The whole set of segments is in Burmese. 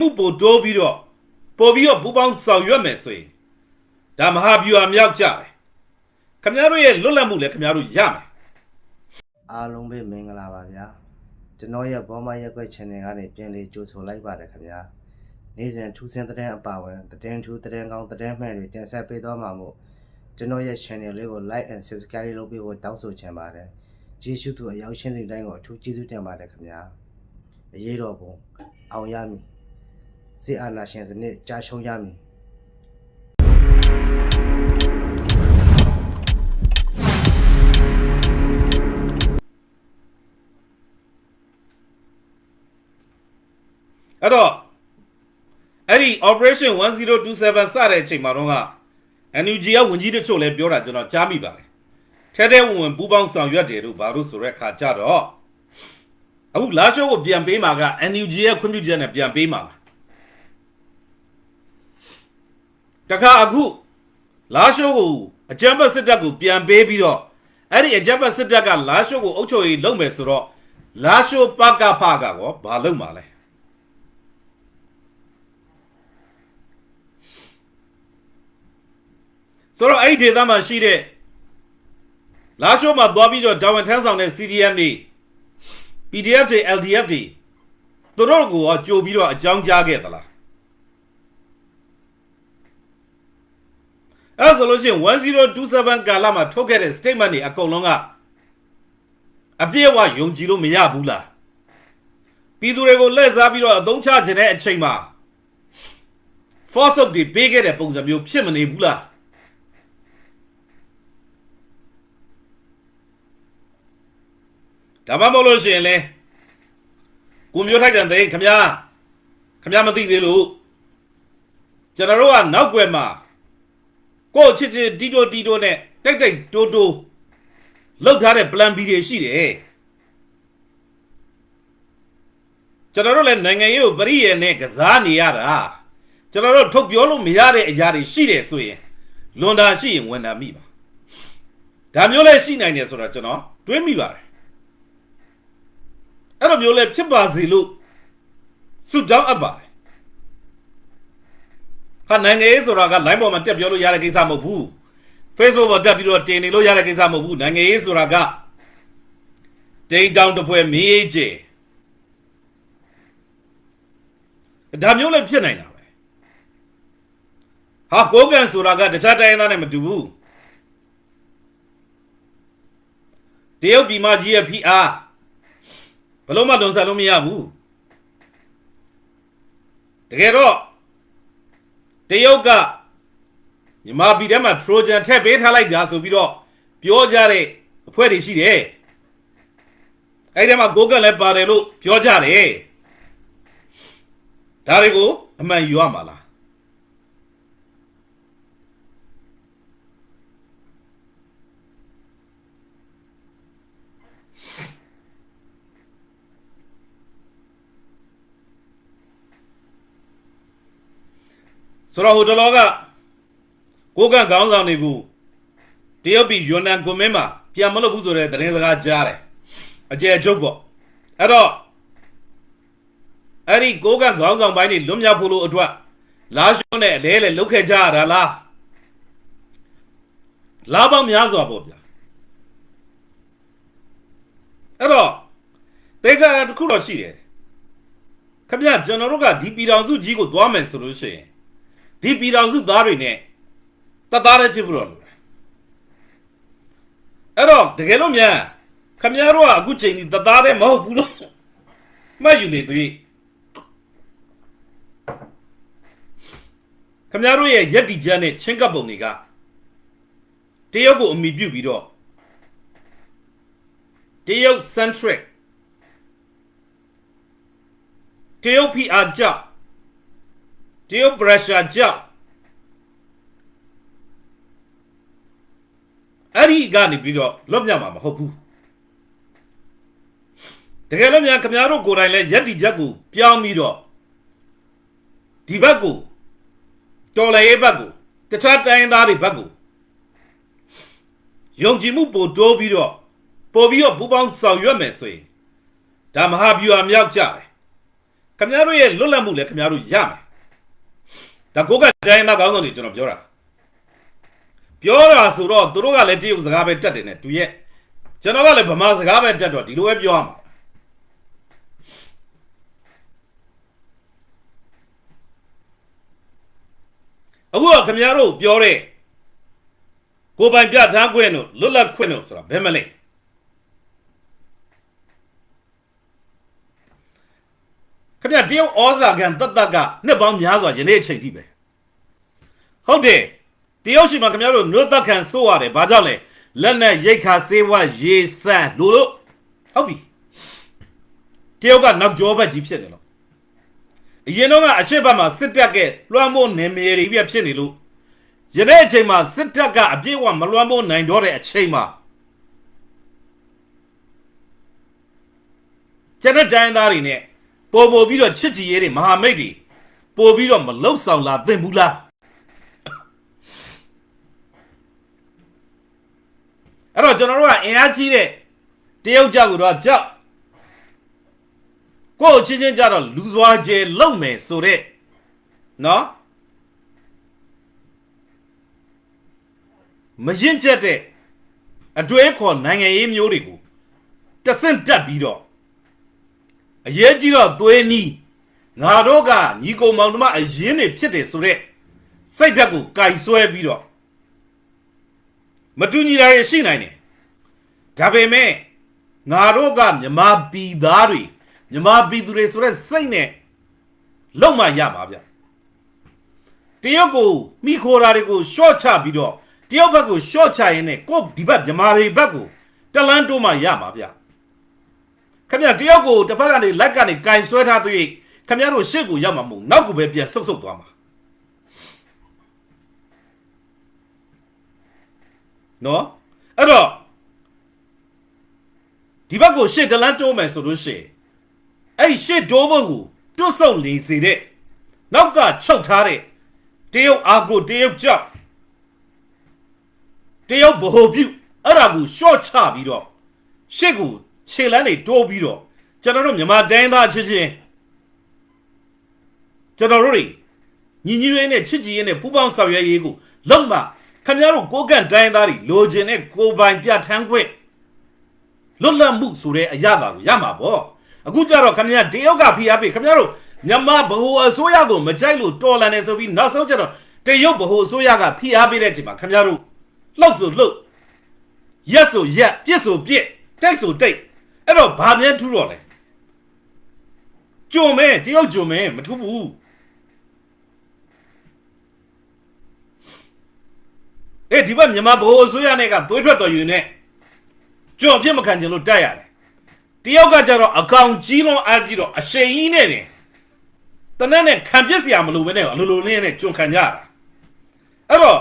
မှုပိုတိုးပြီးတော့ပို့ပြီးတော့ပူပေါင်းဆောင်ရွက်မယ်ဆိုရင်ဒါမဟာဗျူဟာမြောက်ကြတယ်ခင်ဗျားတို့ရဲ့လွတ်လပ်မှုလည်းခင်ဗျားတို့ရမယ်အားလုံးပဲမင်္ဂလာပါဗျာကျွန်တော်ရဲ့ဘောမရက်ွက် channel ကနေပြန်လေးကြိုဆိုလိုက်ပါတယ်ခင်ဗျာနေ့စဉ်ထူးဆန်းတဲ့အပါဝင်သတင်းထူးသတင်းကောင်းသတင်းမှန်တွေတင်ဆက်ပေးသွားမှာမို့ကျွန်တော်ရဲ့ channel လေးကို like and subscribe လုပ်ပေးဖို့တောင်းဆိုချင်ပါတယ်ကျေးဇူးတူအရောက်ရှင်းတဲ့တိုင်းကိုအထူးကျေးဇူးတင်ပါတယ်ခင်ဗျာအရေးတော်ပုံအောင်ရမည် စစ်အာဏာရှင်စနစ်ကြာရှုံးရမည်အဲ့တော့အဲ့ဒီ operation 1027စတဲ့အချိန်မှာတော့က NUG ကဝန်ကြီးတချို့လည်းပြောတာကျွန်တော်ကြားမိပါတယ်ထဲထဲဝင်ဝင်ပူပေါင်းဆောင်ရွက်တယ်လို့ဘာလို့ဆိုရက်ခါကြတော့အခုလာရှိုးကိုပြန်ပေးမှာက NUG ရဲ့ခွင့်ပြုချက်နဲ့ပြန်ပေးမှာလား တခါအခုလာရှိုးကိုအကြမ်းဖက်စစ်တပ်ကိုပြန်ပေးပြီးတော့အဲ့ဒီအကြမ်းဖက်စစ်တပ်ကလာရှိုးကိုအုပ်ချုပ်ရေးလုပ်မယ်ဆိုတော့လာရှိုးပကဖကကောဘာလုပ်မှာလဲဆိုတော့အဲ့ဒီဒေသမှာရှိတဲ့လာရှိုးမှာသွားပြီးတော့တာဝန်ထမ်းဆောင်တဲ့ CDM တွေ PDF တွေ LDF တွေသူတို့ကိုရောကြိုပြီးတော့အကြောင်းကြားခဲ့သလား အဲ့ဒါဆိုလို့ရှိရင်1027ကာလမှာထုတ်ခဲ့တဲ့ statement တွေအကုန်လုံးကအပြည့်အဝယုံကြည်လို့မရဘူးလားပြည်သူတွေကိုလက်စားပြီးတော့အသုံးချခြင်းတဲ့အချိန်မှာ force up တွေပေးခဲ့တဲ့ပုံစံမျိုးဖြစ်မနေဘူးလားဒါမှမဟုတ်လို့ရှိရင်လေကိုမျိုးထိုက်တဲ့တဲ့ခမညာခမညာမသိသေးလို့ကျွန်တော်တို့ကနောက်ွယ်မှာ ကိုယ့်ချစ်ချစ်တီတိုတီတိုနဲ့တိုက်တိုက်တိုးတိုးလောက်ထားတဲ့ plan B တွေရှိတယ်ကျွန်တော်တို့လည်းနိုင်ငံရေးကိုပရိယေနဲ့ကစားနေရတာကျွန်တော်တို့ထုတ်ပြောလို့မရတဲ့အရာတွေရှိတယ်ဆိုရင်လွန်တာရှိရင်ဝန်တာမိပါဒါမျိုးလည်းရှိနိုင်တယ်ဆိုတော့ကျွန်တော်တွေးမိပါတယ်အဲ့လိုမျိုးလဲဖြစ်ပါစေလို့ဆုတောင်းအပ်ပါတယ် ဟာနိုင်ငံရေးဆိုတာက line ပေါ်မှာတက်ပြောလို့ရတဲ့ကိစ္စမဟုတ်ဘူး Facebook ပေါ်တက်ပြီးတော့တင်နေလို့ရတဲ့ကိစ္စမဟုတ်ဘူးနိုင်ငံရေးဆိုတာကဒိန်တောင်တစ်ဖွဲမင်းရေးကျဒါမျိုးလည်းဖြစ်နိုင်တာပဲဟာကိုကန်ဆိုတာကတခြားတိုင်းရင်းသားနဲ့မတူဘူးတရုတ်ပြည်မကြီးရဲ့ဖိအားဘလို့မှလွန်ဆန်လို့မရဘူးတကယ်တော့ တရုတ်ကမြန်မာပြည်ထဲမှာ Trojan ထည့်ပေးထားလိုက်တာဆိုပြီးတော့ပြောကြတဲ့အဖွဲ့တွေရှိတယ်အဲ့ဒီမှာကိုကလည်းပါတယ်လို့ပြောကြတယ်ဒါတွေကိုအမှန်ယူရမှာလား ဆိုတော့ဟိုတလောကကိုကန့်ခေါင်းဆောင်တွေကိုတရုတ်ပြည်ယူနန်ကွန်မင်းမှာပြန်မလုပ်ဘူးဆိုတဲ့သတင်းစကားကြားတယ်အကျယ်ချုပ်ပေါ့အဲ့တော့အဲ့ဒီကိုကန့်ခေါင်းဆောင်ပိုင်းတွေလွတ်မြောက်ဖို့လို့အတွက်လာရှုံးနဲ့အလဲလဲလုတ်ခဲ့ကြရတာလားလာပေါင်းများစွာပေါ့ဗျာအဲ့တော့ဒေသတစ်ခုတော့ရှိတယ်ခမရကျွန်တော်တို့ကဒီပြည်တော်စုကြီးကိုသွားမယ်ဆိုလို့ရှိရင် ဒီပြည်တော်စုသားတွေနဲ့တသားတည်းဖြစ်ဖို့တော့လိုတယ်အဲ့တော့တကယ်လို့မြန်ခမည်းတော်ကအခုချိန်ဒီတသားတည်းမဟုတ်ဘူးလို့မှတ်ယူနေသေးခမည်းတော်ရဲ့ယက်တီချမ်းနဲ့ချင်းကပ်ပုံတွေကတရုတ်ကိုအမိပြုတ်ပြီးတော့တရုတ် centric တရုတ်ဖိအားကြောင့် တရုတ် pressure ကြောင့်အဲ့ဒီကနေပြီးတော့လွတ်မြောက်မှာမဟုတ်ဘူးတကယ်လို့များခင်ဗျားတို့ကိုယ်တိုင်လဲရက်တီချက်ကိုပြောင်းပြီးတော့ဒီဘက်ကိုတော်လည်းဘက်ကိုတခြားတိုင်းသားတွေဘက်ကိုယုံကြည်မှုပိုတိုးပြီးတော့ပို့ပြီးတော့ပူပေါင်းဆောင်ရွက်မယ်ဆိုရင်ဒါမဟာဗျူဟာမြောက်ကြတယ်ခင်ဗျားတို့ရဲ့လွတ်လပ်မှုလည်းခင်ဗျားတို့ရမယ် ဒါကိုကတိုင်းသားကောင်းဆောင်တွေကျွန်တော်ပြောတာပြောတာဆိုတော့သူတို့ကလည်းတရုတ်စကားပဲတက်တယ်နဲ့တူရဲ့ကျွန်တော်ကလည်းဗမာစကားပဲတက်တော့ဒီလိုပဲပြောရမှာအခုကခင်ဗျားတို့ပြောတဲ့ကိုယ်ပိုင်ပြဋ္ဌာန်းခွင့်တို့လွတ်လပ်ခွင့်တို့ဆိုတာဘယ်မလဲ ခင်ဗျာတရုတ်ဩဇာခံတတ်တတ်ကနှစ်ပေါင်းများစွာယနေ့အချိန်ထိပဲဟုတ်တယ်တရုတ်ရှိမှခင်ဗျားတို့မြို့သက်ခံစိုးရတယ်ဘာကြောင့်လဲလက်နဲ့ရိတ်ခါစေးဝါရေစံလို့လို့ဟုတ်ပြီတရုတ်ကနောက်ကျောဘက်ကြီးဖြစ်နေလို့အရင်တော့ကအရှိတ်ဘက်မှာစစ်တပ်ကလွှမ်းမိုးနေမြေတွေပြဖြစ်နေလို့ယနေ့အချိန်မှာစစ်တပ်ကအပြည့်အဝမလွှမ်းမိုးနိုင်တော့တဲ့အချိန်မှာကျန်တဲ့တိုင်းသားတွေနဲ့ ပို့ပို့ပြီးတော့ချစ်ကြည်ရေးတွေမဟာမိတ်တွေပို့ပြီးတော့မလှုပ်ဆောင်လာသင့်ဘူးလားအဲ့တော့ကျွန်တော်တို့ကအင်အားကြီးတဲ့တရုတ်ကြောက်ကတော့ကြောက်ကိုယ့်ချင်းချင်းကြတော့လူစွာကျဲလုံမယ်ဆိုတဲ့နော်မရင်ကျက်တဲ့အတွေးခေါ်နိုင်ငံရေးမျိုးတွေကိုတဆင့်တက်ပြီးတော့ အရေးကြီးတော့သွေးနီးငါတို့ကညီကိုမောင်နှမအရင်နေဖြစ်တယ်ဆိုတဲ့စိတ်ဓာတ်ကိုကြိုက်ဆွဲပြီးတော့မတူညီတာရရှိနိုင်တယ်ဒါပေမဲ့ငါတို့ကမြမပြည်သားတွေမြမပြည်သူတွေဆိုတဲ့စိတ်နဲ့လုံမရပါဗျတရုတ်ကိုမိခိုးတာတွေကိုရှော့ချပြီးတော့တရုတ်ဘက်ကိုရှော့ချရင်းနဲ့ကိုယ့်ဒီဘက်မြမတွေဘက်ကိုတလန်းတိုးမှရမှာဗျ ခင်ဗျတရုတ်ကိုတစ်ဖက်ကနေလက်ကနေကင်ဆွဲထားသွေးခင်ဗျတို့ရှေ့ကိုရောက်မှာမဟုတ်နောက်ကိုပဲပြန်ဆုပ်ဆုပ်သွားမှာနော်အဲ့တော့ဒီဘက်ကိုရှေ့တလန်းတိုးမယ်ဆိုလို့ရှိရင်အဲ့ရှေ့တိုးဖို့ကိုတွတ်ဆုပ်နေစေတဲ့နောက်ကချုပ်ထားတဲ့တရုတ်အာကိုတရုတ်ကြောက်တရုတ်ဗဟိုပြုအဲ့ဒါကိုရှော့ချပြီးတော့ရှေ့ကို ခြေလန်းတွေတိုးပြီးတော့ကျွန်တော်တို့မြန်မာတိုင်းသားချင်းချင်းကျွန်တော်တို့တွေညီညီလေးနဲ့ချစ်ကြည်ရေးနဲ့ပူးပေါင်းဆောင်ရွက်ရေးကိုလုံးမခင်ဗျားတို့ကိုကန့်တိုင်းသားတွေလိုချင်တဲ့ကိုယ်ပိုင်ပြဋ္ဌာန်းခွင့်လွတ်လပ်မှုဆိုတဲ့အရာပါကိုရမှာပေါ့အခုကျတော့ခင်ဗျားတရုတ်ကဖိအားပေးခင်ဗျားတို့မြန်မာဗဟိုအစိုးရကိုမကြိုက်လို့တော်လန်နေဆိုပြီးနောက်ဆုံးကျတော့တရုတ်ဗဟိုအစိုးရကဖိအားပေးတဲ့အချိန်မှာခင်ဗျားတို့လှုပ်ဆိုလှုပ်ရက်ဆိုရက်ပြစ်ဆိုပြစ်တိတ်ဆိုတိတ် အဲ့တော့ဘာများထူးတော့လဲကြုံမဲတရုတ်ကြုံမဲမထူးဘူးအေးဒီဘက်မြန်မာဗဟိုအစိုးရနဲ့ကသွေးထွက်တော်ယူနေကြုံအပြစ်မခံချင်လို့တိုက်ရတယ်တယောက်ကကြတော့အကောင်ကြီးလုံးအားကြီးတော့အရှိန်ကြီးနဲ့တင်တနက်နဲ့ခံပြစ်စရာမလိုပဲနဲ့အလိုလိုလေးနဲ့ကြုံခံကြရတာအဲ့တော့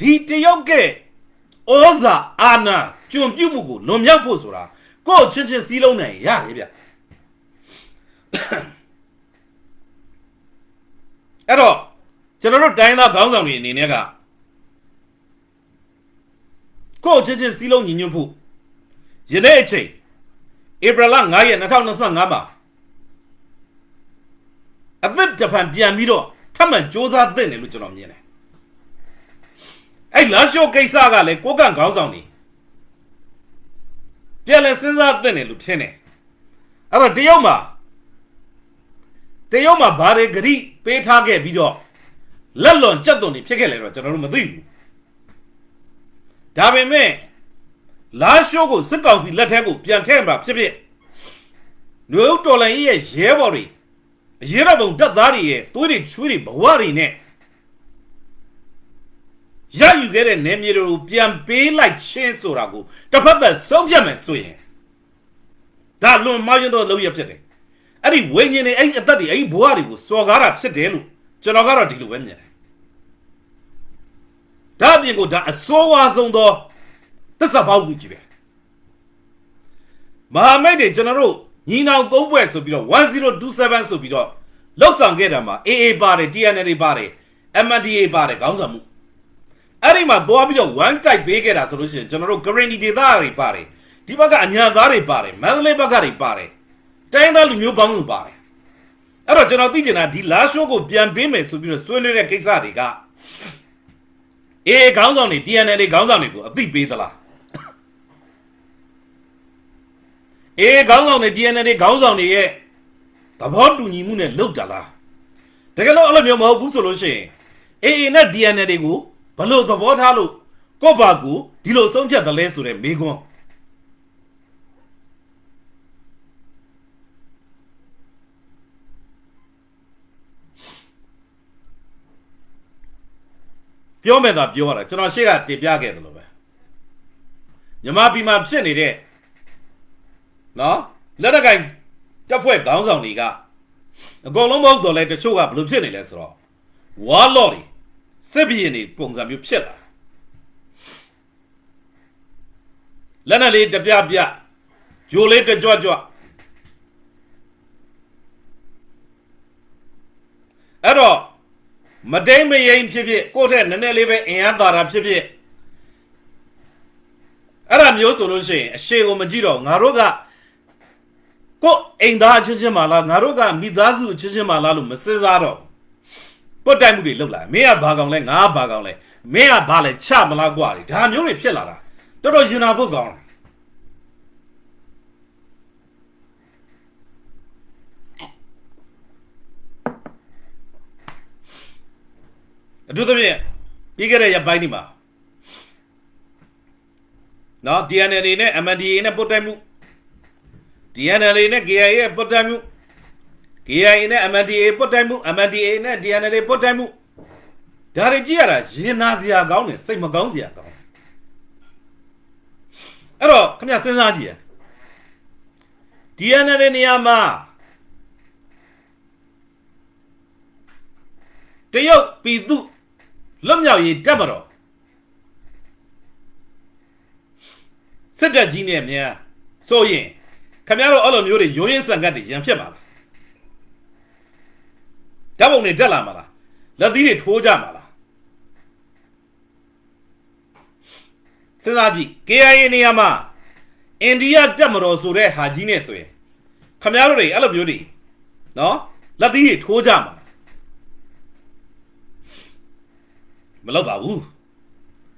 ဒီတယောက်ကဩဇာအာဏာကြုံပြုတ်မှုကိုလွန်မြောက်ဖို့ဆိုတာ ကိုယ့်ချင်းချင်းစည်းလုံးနိုင်ရတယ်ဗျအဲ့တော့ကျွန်တော်တို့တိုင်းသားခေါင်းဆောင်တွေအနေနဲ့ကကိုယ့်ချင်းချင်းစည်းလုံးညီညွတ်ဖို့ယနေ့အချိန်ဧပြီလ9ရက်2025မှာအသက်တဖန်ပြန်ပြီးတော့ထပ်မံစ조사သင့်တယ်လို့ကျွန်တော်မြင်တယ်အဲ့လာရှိုးကိစ္စကလည်းကိုကန့်ခေါင်းဆောင်နေ ပြန်လဲစဉ်းစားသင့်တယ်လို့ထင်တယ်အဲ့တော့တရုတ်မှာတရုတ်မှာဘာတွေဂရိပေးထားခဲ့ပြီးတော့လက်လွန်ကြက်သွန်တွေဖြစ်ခဲ့လဲတော့ကျွန်တော်တို့မသိဘူးဒါပေမဲ့လာရှိုးကိုစစ်ကောင်စီလက်ထက်ကိုပြန်ထည့်မှာဖြစ်ဖြစ်နွေဦးတော်လိုင်းရဲ့ရဲဘော်တွေအရေးတော်ပုံတပ်သားတွေရဲ့သွေးတွေချွေးတွေဘဝတွေနဲ့ ရယူခဲ့တဲ့နေမြေတွေကိုပြန်ပေးလိုက်ချင်းဆိုတာကိုတစ်ဖက်သက်ဆုံးဖြတ်မယ်ဆိုရင်ဒါလွန်မရင်တော့လုံးရဖြစ်တယ်အဲ့ဒီဝိညာဉ်တွေအဲ့ဒီအသက်တွေအဲ့ဒီဘဝတွေကိုစော်ကားတာဖြစ်တယ်လို့ကျွန်တော်ကတော့ဒီလိုပဲမြင်တယ်ဒါအပြင်ကိုဒါအစိုးဝါဆုံးသောသစ္စာပေါက်မှုကြီးပဲမဟာမိတ်တွေကျွန်တော်တို့ညီနောင်သုံးဘွဲ့ဆိုပြီးတော့1027ဆိုပြီးတော့လောက်ဆောင်ခဲ့တာမှာ AA ပါတယ် TNL တွေပါတယ် MNDA ပါတယ်ခေါင်းဆောင်မှု အဲ့ဒီမှာသွားပြီးတော့ one type ပေးခဲ့တာဆိုလို့ရှိရင်ကျွန်တော်တို့ guarantee ဒေသတွေပါတယ်ဒီဘက်ကအညာသားတွေပါတယ်မန္တလေးဘက်ကတွေပါတယ်တိုင်းသားလူမျိုးပေါင်းစုပါတယ်အဲ့တော့ကျွန်တော်သိချင်တာဒီလာရှိုးကိုပြန်ပေးမယ်ဆိုပြီးတော့ဆွေးနွေးတဲ့ကိစ္စတွေကအေးခေါင်းဆောင်တွေ TNL တွေခေါင်းဆောင်တွေကိုအသိပေးသလားအေးခေါင်းဆောင်တွေ TNL တွေခေါင်းဆောင်တွေရဲ့သဘောတူညီမှုနဲ့လုပ်တာလားတကယ်လို့အဲ့လိုမျိုးမဟုတ်ဘူးဆိုလို့ရှိရင်အေးနဲ့ TNL တွေကို ဘလို့သဘောထားလို့ကိုယ့်ဘာကူဒီလိုဆုံးဖြတ်တယ်လဲဆိုတဲ့မေးခွန်းပြောမယ်သာပြောရတာကျွန်တော်ရှေ့ကတင်ပြခဲ့တယ်လို့ပဲမြမပြည်မှာဖြစ်နေတဲ့နော်လက်တကိုင်တပ်ဖွဲ့ခေါင်းဆောင်တွေကအကုန်လုံးမဟုတ်တော့လဲတချို့ကဘယ်လိုဖြစ်နေလဲဆိုတော့ဝါလော်တွေ စစ်ဘီရင်တွေပုံစံမျိုးဖြစ်လာလက်နဲ့လေးတပြပြဂျိုလေးတကြွကြွအဲ့တော့မတိမ်မရင်ဖြစ်ဖြစ်ကိုယ့်ထက်နည်းနည်းလေးပဲအင်အားသာတာဖြစ်ဖြစ်အဲ့ဒါမျိုးဆိုလို့ရှိရင်အရှိကိုမကြည့်တော့ငါတို့ကကိုယ့်အိမ်သားအချင်းချင်းမလားငါတို့ကမိသားစုအချင်းချင်းမလားလို့မစင်စားတော့ ပုတ်တိုင်မှုတွေလုပ်လာမင်းကဘာကောင်လဲငါကဘာကောင်လဲမင်းကဘာလဲချမလားကွာလေဒါမျိုးတွေဖြစ်လာတာတော်တော်ရင်နာဖို့ကောင်းတယ်အထူးသဖြင့်ပြီးခဲ့တဲ့ရက်ပိုင်းဒီမှာနော် DNL နဲ့ MNDA နဲ့ပုတ်တိုင်မှု DNL နဲ့ KIA ရဲ့ပုတ်တိုင်မှု KIA နဲ့ MNDA ပုတ်တိုင်မှု MNDA နဲ့ DNL ပုတ်တိုင်မှုဒါတွေကြည့်ရတာရင်နာစရာကောင်းတယ်စိတ်မကောင်းစရာကောင်းတယ်အဲ့တော့ခင်ဗျစဉ်းစားကြည့်ရ DNL နေရာမှာတရုတ်ပြည်သူလွတ်မြောက်ရေးတက်မတော်စစ်တပ်ကြီးနဲ့မြန်ဆိုရင်ခင်ဗျားတို့အဲ့လိုမျိုးတွေရိုးရင်းစံကတ်တွေရန်ဖြစ်ပါလား ဓာတ်ပုံတွေတက်လာမှာလားလက်သီးတွေထိုးကြမှာလားစဉ်းစားကြည့် KIA နေရာမှာအိန္ဒိယတက်မတော်ဆိုတဲ့ဟာကြီးနဲ့ဆိုရင်ခင်ဗျားတို့တွေအဲ့လိုမျိုးတွေနော်လက်သီးတွေထိုးကြမှာလားမလောက်ပါဘူး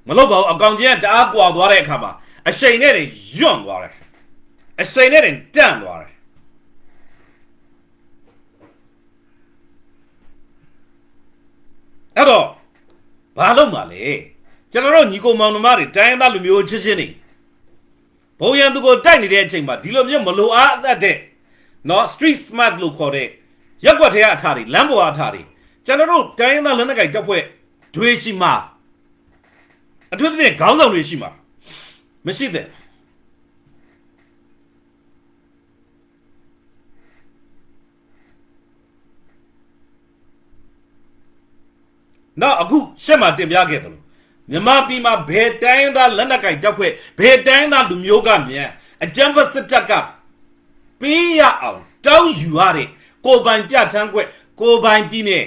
မလောက်ပါဘူးအကောင်ကြီးကတအားကွာသွားတဲ့အခါမှာအရှိန်နဲ့တင်ယွန့်သွားတယ်အစိန်နဲ့တင်တန့်သွားတယ်အဲ့တော့ ဘာလို့မှလဲကျွန်တော်တို့ညီကိုမောင်နှမတွေတိုင်းရင်းသားလူမျိုးချင်းချင်းနေဘုံရန်သူကိုတိုက်နေတဲ့အချိန်မှာဒီလိုမျိုးမလိုအားအပ်တဲ့နော် street smart လို့ခေါ်တဲ့ရက်ွက်ထဲကအထာတွေလမ်းပေါ်အထာတွေကျွန်တော်တို့တိုင်းရင်းသားလက်နက်ကိုင်တပ်ဖွဲ့တွေရှိမှာအထူးသဖြင့်ခေါင်းဆောင်တွေရှိမှာမရှိတဲ့ နောက်အခုရှက်မှာတင်ပြခဲ့တယ်လို့မြန်မာပြည်မှာဘယ်တိုင်းသားလက်နက်ကင်တပ်ဖွဲ့ဘယ်တိုင်းသားလူမျိုးကမြန်အကြမ်းဖက်စစ်တပ်ကပေးရအောင်တောင်းယူရတဲ့ကိုယ်ပိုင်ပြဋ္ဌာန်းခွင့်ကိုယ်ပိုင်ပြည်နယ်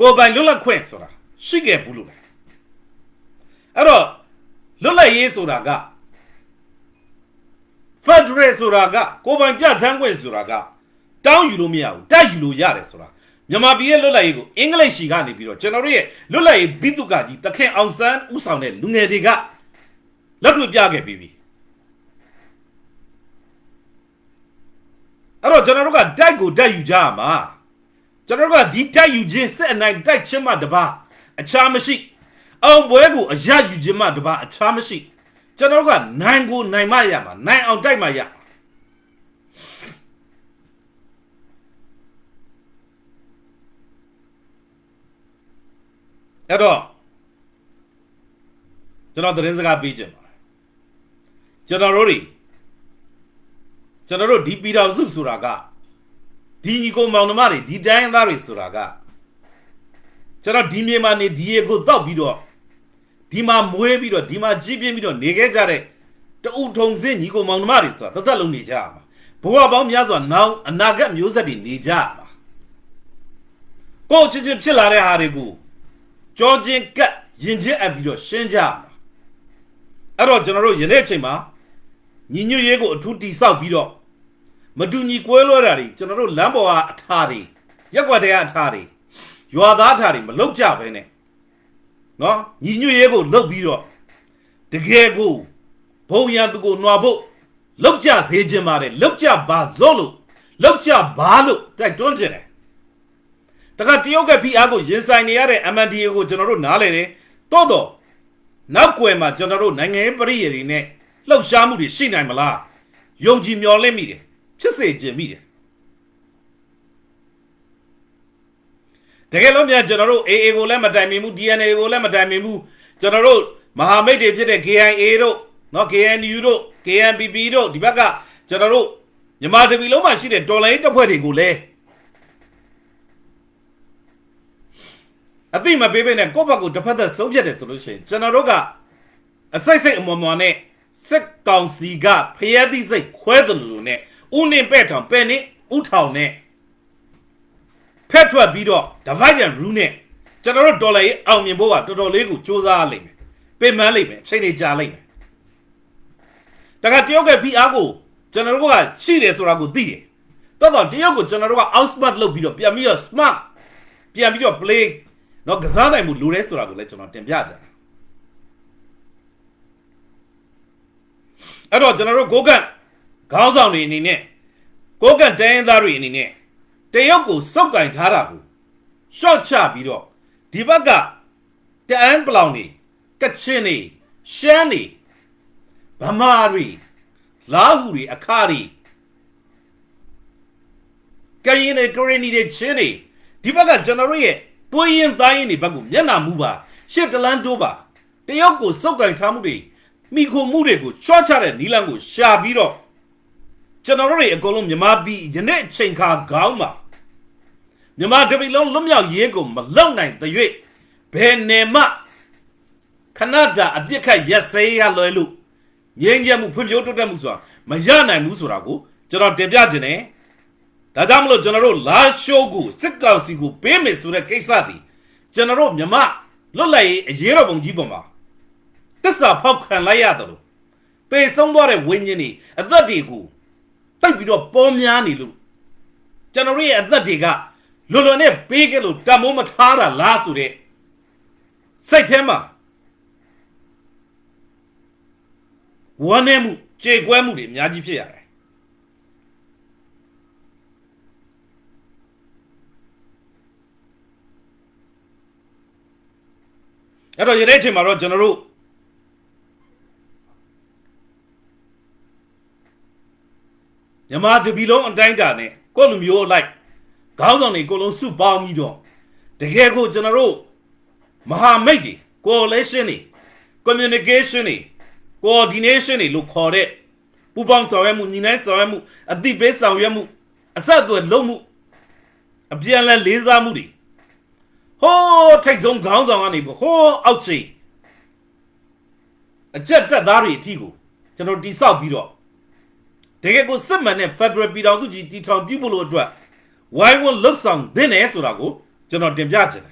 ကိုယ်ပိုင်လွတ်လပ်ခွင့်ဆိုတာရှိခဲ့ဘူးလို့လေအဲ့တော့လွတ်လပ်ရေးဆိုတာက Federal ဆိုတာကကိုယ်ပိုင်ပြဋ္ဌာန်းခွင့်ဆိုတာကတောင်းယူလို့မရဘူးတိုက်ယူလို့ရတယ်ဆိုတာ မြန်မာပြည်ရဲ့လွတ်လပ်ရေးကိုအင်္ဂလိပ်ရှီကနေပြီးတော့ကျွန်တော်တို့ရဲ့လွတ်လပ်ရေးဘိတုကကြီးတခင်အောင်ဆန်းဥဆောင်တဲ့လူငယ်တွေကလက်တွေ့ပြခဲ့ပြီးပြီအဲ့တော့ကျွန်တော်တို့ကတိုက်ကိုတိုက်ယူကြရမှာကျွန်တော်တို့ကဒီတိုက်ယူခြင်းစစ်အနိုင်တိုက်ခြင်းမှတပါအခြားမရှိအောင်ပွဲကိုအရယူခြင်းမှတပါအခြားမရှိကျွန်တော်တို့ကနိုင်ကိုနိုင်မရမှာနိုင်အောင်တိုက်မှရမှာ အဲ့တော့ကျွန်တော်သတင်းစကားပေးခြင်းပါတယ်ကျွန်တော်တို့တွေကျွန်တော်တို့ဒီပြည်တော်စုဆိုတာကဒီညီကိုမောင်နှမတွေဒီတိုင်းသားတွေဆိုတာကကျွန်တော်ဒီမြေမှာနေဒီရေကိုတောက်ပြီးတော့ဒီမှာမွေးပြီးတော့ဒီမှာကြီးပြင်းပြီးတော့နေခဲ့ကြတဲ့တူထုံစင်းညီကိုမောင်နှမတွေဆိုတာတစ်သက်လုံးနေကြရမှာဘဝပေါင်းများစွာနောင်အနာဂတ်မျိုးဆက်တွေနေကြရမှာကိုယ့်ချင်းချင်းဖြစ်လာတဲ့ဟာတွေကို ကြောချင်းကပ်ရင်ချင်းအပ်ပြီးတော့ရှင်းကြရမှာအဲ့တော့ကျွန်တော်တို့ယနေ့အချိန်မှာညီညွတ်ရေးကိုအထူးတိဆောက်ပြီးတော့မတူညီကွဲလွဲတာတွေကျွန်တော်တို့လမ်းပေါ်ကအထာတွေရက်ွက်တဲ့အထာတွေရွာသားအထာတွေမလောက်ကြပဲနဲ့နော်ညီညွတ်ရေးကိုလုပ်ပြီးတော့တကယ်ကိုဘုံရန်သူကိုနှွာဖို့လောက်ကြစေခြင်းပါတယ်လောက်ကြပါဇော့လို့လောက်ကြပါလို့တိုက်တွန်းကြတယ် တခါတရုတ်ကဖိအားကိုရင်ဆိုင်နေရတဲ့ MNDA ကိုကျွန်တော်တို့နားလည်တယ်တိုးတော့နောက်ွယ်မှာကျွန်တော်တို့နိုင်ငံရေးပရိယာတွေနဲ့လှုပ်ရှားမှုတွေရှိနိုင်မလားယုံကြည်မျှော်လင့်မိတယ်ဖြစ်စေခြင်းမိတယ်တကယ်လို့မြန်ကျွန်တော်တို့ AA ကိုလည်းမတိုင်ပင်ဘူး DNA ကိုလည်းမတိုင်ပင်ဘူးကျွန်တော်တို့မဟာမိတ်တွေဖြစ်တဲ့ KIA တို့เนาะ KNU တို့ KNPP တို့ဒီဘက်ကကျွန်တော်တို့မြန်မာတပီလုံးမှာရှိတဲ့တော်လိုင်းတပ်ဖွဲ့တွေကိုလည်း အသိမပေးပေးနဲ့ကိုယ့်ဘက်ကိုတစ်ဖက်သက်ဆုံးဖြတ်တယ်ဆိုလို့ရှိရင်ကျွန်တော်တို့ကအစိတ်စိတ်အမွန်မွန်နဲ့စစ်ကောင်စီကဖျက်သည့်စိတ်ခွဲတယ်လို့နဲ့ဦးနေပဲ့ထောင်ပဲ့နေဥထောင်နဲ့ဖက်ထွက်ပြီးတော့ divide and rule နဲ့ကျွန်တော်တို့ဒေါ်လာရေးအောင်မြင်ဖို့ကတော်တော်လေးကိုစူးစမ်းရလိမ့်မယ်ပြင်မှန်းလိမ့်မယ်အချိန်တွေကြာလိမ့်မယ်တခါတရုတ်ကဖိအားကိုကျွန်တော်တို့ကရှိတယ်ဆိုတာကိုသိတယ်တော်တော်တရုတ်ကိုကျွန်တော်တို့က outsmart လုပ်ပြီးတော့ပြန်ပြီးတော့ smart ပြန်ပြီးတော့ play နော်ကစားနိုင်မှုလိုတယ်ဆိုတာကိုလည်းကျွန်တော်တင်ပြကြတယ်အဲ့တော့ကျွန်တော်တို့ကိုကန့်ခေါင်းဆောင်တွေအနေနဲ့ကိုကန့်တိုင်းရင်းသားတွေအနေနဲ့တရုတ်ကိုစောက်ကင်ထားတာကိုရှော့ချပြီးတော့ဒီဘက်ကတအန်းပလောင်တွေကချင်နေရှမ်းနေဗမာတွေလာဟုတွေအခါတွေကရင်တွေကရနီတွေချင်းတွေဒီဘက်ကကျွန်တော်တို့ရဲ့ သွေးရင်သားရင်တွေဘက်ကိုမျက်နှာမူပါရှစ်တလန်းတိုးပါတရုတ်ကိုစောက်ကင်ထားမှုတွေမိခိုမှုတွေကိုချွတ်ချတဲ့နီလန်းကိုရှာပြီးတော့ကျွန်တော်တို့တွေအကုန်လုံးမြမပြည်ယနေ့အချိန်ခါခေါင်းမှာမြမတပီလုံးလွတ်မြောက်ရေးကိုမလုံနိုင်တဲ့၍ဘယ်နယ်မှခဏတာအပြစ်ခတ်ရက်စဲရလွယ်လို့ငြိမ်းချမ်းမှုဖွံ့ဖြိုးတိုးတက်မှုဆိုတာမရနိုင်ဘူးဆိုတာကိုကျွန်တော်တင်ပြခြင်းနဲ့ ဒါကြောင့်မလို့ကျွန်တော်တို့လာရှိုးကိုစစ်ကောင်စီကိုပေးမယ်ဆိုတဲ့ကိစ္စသည်ကျွန်တော်တို့မြမလွတ်လပ်ရေးအရေးတော်ပုံကြီးပေါ်မှာတစ္ဆာဖောက်ခံလိုက်ရတယ်လို့ပေဆုံးသွားတဲ့ဝိညာဉ်တွေအသက်တွေကိုတိုက်ပြီးတော့ပေါ်များနေလို့ကျွန်တော်တို့ရဲ့အသက်တွေကလွန်လွန်နဲ့ပေးခဲ့လို့တံမိုးမထားတာလားဆိုတဲ့စိတ်ထဲမှာဝမ်းနေမှုကြေကွဲမှုတွေအများကြီးဖြစ်ရတယ် အဲ့တော့ယနေ့အချိန်မှာတော့ကျွန်တော်တို့မြမတပီလုံးအတိုင်းတာနဲ့ကိုယ့်လူမျိုးအလိုက်ခေါင်းဆောင်တွေကိုယ်လုံးစုပေါင်းပြီးတော့တကယ်ကိုကျွန်တော်တို့မဟာမိတ်တွေ coalition တွေ communication တွေ coordination တွေလို့ခေါ်တဲ့ပူးပေါင်းဆောင်ရွက်မှုညီနိုင်ဆောင်ရွက်မှုအသိပေးဆောင်ရွက်မှုအဆက်အသွယ်လုပ်မှုအပြန်အလှန်လေးစားမှုတွေ ဟိုးထိတ်ဆုံးခေါင်းဆောင်ကနေပြီးဟိုးအောက်ခြေအကြက်တက်သားတွေအထိကိုကျွန်တော်တိဆောက်ပြီးတော့တကယ်ကိုစစ်မှန်တဲ့ Federal ပြည်ထောင်စုကြီးတည်ထောင်ပြုဖို့လို့အတွက်ဝိုင်းဝန်းလှုပ်ဆောင်သင့်တယ်ဆိုတာကိုကျွန်တော်တင်ပြချင်တယ်